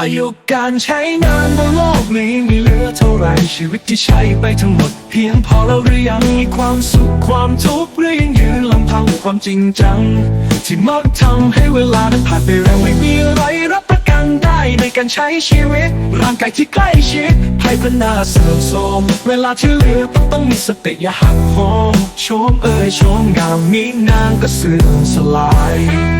อายุการใช้งานบนโลกนี้มีเหลือเท่าไรชีวิตที่ใช้ไปทั้งหมด เพียงพอแล้วหรือยังมีความสุขความทุกข์หรือยังยืนลำพังความจริงจัง ที่มักทำให้เวลานั้นผ่านไปเร็วไม่มีอะไรรับประกันได้ในการใช้ชีวิต ร่างกายที่ใกล้ชิดภัยพนาเสื่อมโทรมเวลาที่เหลือต้องมีสติอย่าหักโหมโชมเอ่ยโชมงามมีนางก็เสื่อมสลาย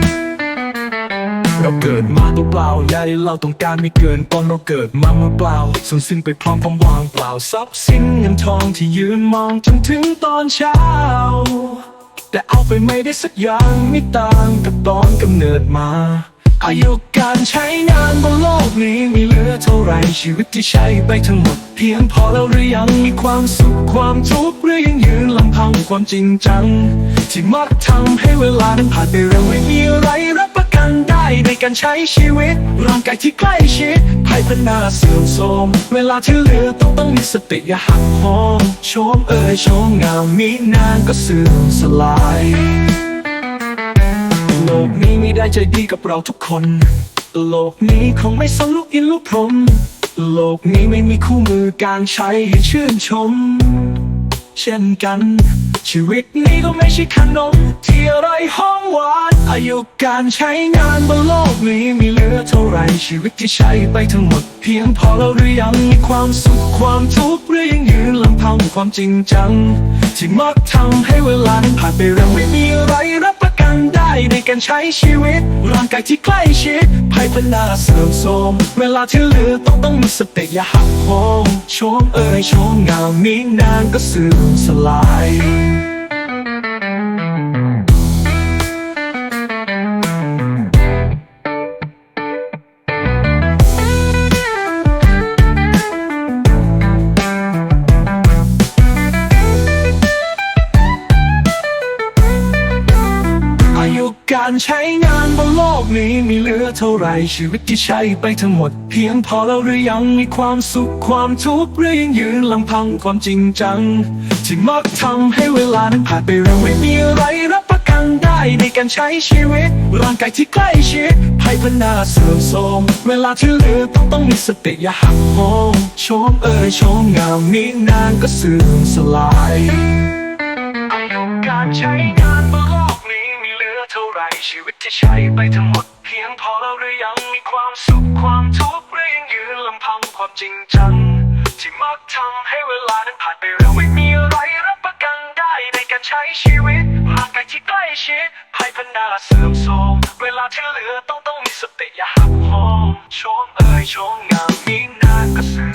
เราเกิดมาตัวเปล่าใหญ่เราต้องการไม่เกินตอนเราเกิดมามือเปล่าสูญสิ้นไปพร้อมความว่างเปล่าทรัพย์สินเงินทองที่ยืนมองจนถึงตอนเช้า แต่เอาไปไม่ได้สักอย่างไม่ต่างกับตอนกำเนิดมา อายุการใช้งานบนโลกนี้มีเหลือเท่าไหรชีวิตที่ใช้ไปทั้งหมด เพียงพอแล้วหรือยังมีความสุขความทุกข์หรือยังยืนลำพังความจริงจัง ที่มักทำให้เวลานั้นผ่านไปเร็วไม่มีอะไรรับประ กันได้ในการใช้ชีวิต ร่างกายที่ใกล้ชิดภัยพนาเสื่อมโทรมเวลาที่เหลือต้องต้องมีสติอย่าหักโหมโชมเอ่ยโชมงามมีนานก็เสื่อมสลายโลกนี้ไม่ได้ใจดีกับเราทุกคน โลกนี้คงไม่สลูกอินลูกพรหมโลกนี้ไม่มีคู่มือการใช้ให้ชื่นชม เช่นกัน ชีวิตนี้ก็ไม่ใช่ขนมที่อร่อย อายุการใช้งานบนโลกนี้มีเหลือเท่าไรชีวิตที่ใช้ไปทั้งหมด เพียงพอแล้วหรือยังมีความสุขความทุกข์หรือยังยืนลำพังความจริงจัง ที่มักทำให้เวลานั้นผ่านไปเร็วไม่มีอะไรรับประกันได้ในการใช้ชีวิต ร่างกายที่ใกล้ชิดภัยพนาเสื่อมโทรมเวลาที่เหลือต้องต้องมีสติอย่าหักโหมโชมเอ่ยโชมงามมีนานก็เสื่อมสลาย การใช้งานบนโลกนี้มีเหลือเท่าไรชีวิตที่ใช้ไปทั้งหมด เพียงพอแล้วหรือยังมีความสุขความทุกข์หรือยังยืนลำพังความจริงจัง ที่มักทำให้เวลานั้นผ่านไปเร็วไม่มีอะไรรับประกันได้ในการใช้ชีวิตร่างกายที่ใกล้ชิดภัยพนาเสื่อมโทรมเวลาที่เหลือต้องต้องมีสติอย่าหักโหมโชมเอ่ยโชมงามมีนานก็เสื่อมสลายการใช้ ชีวิตที่ใช้ไปทั้งหมด เพียงพอแล้วหรือยังมีความสุขความทุกข์หรือยังยืนลำพังความจริงจัง ที่มักทำให้เวลานั้นผ่านไปเร็วไม่มีอะไรรับประกันได้ในการใช้ชีวิตร่างกายที่ใกล้ชิดภัยพันาเสื่อมโทรมเวลาที่เหลือต้องต้องมีสติอย่าหักโหมชมเอ่ยชมงามมีนาก็เสื่อม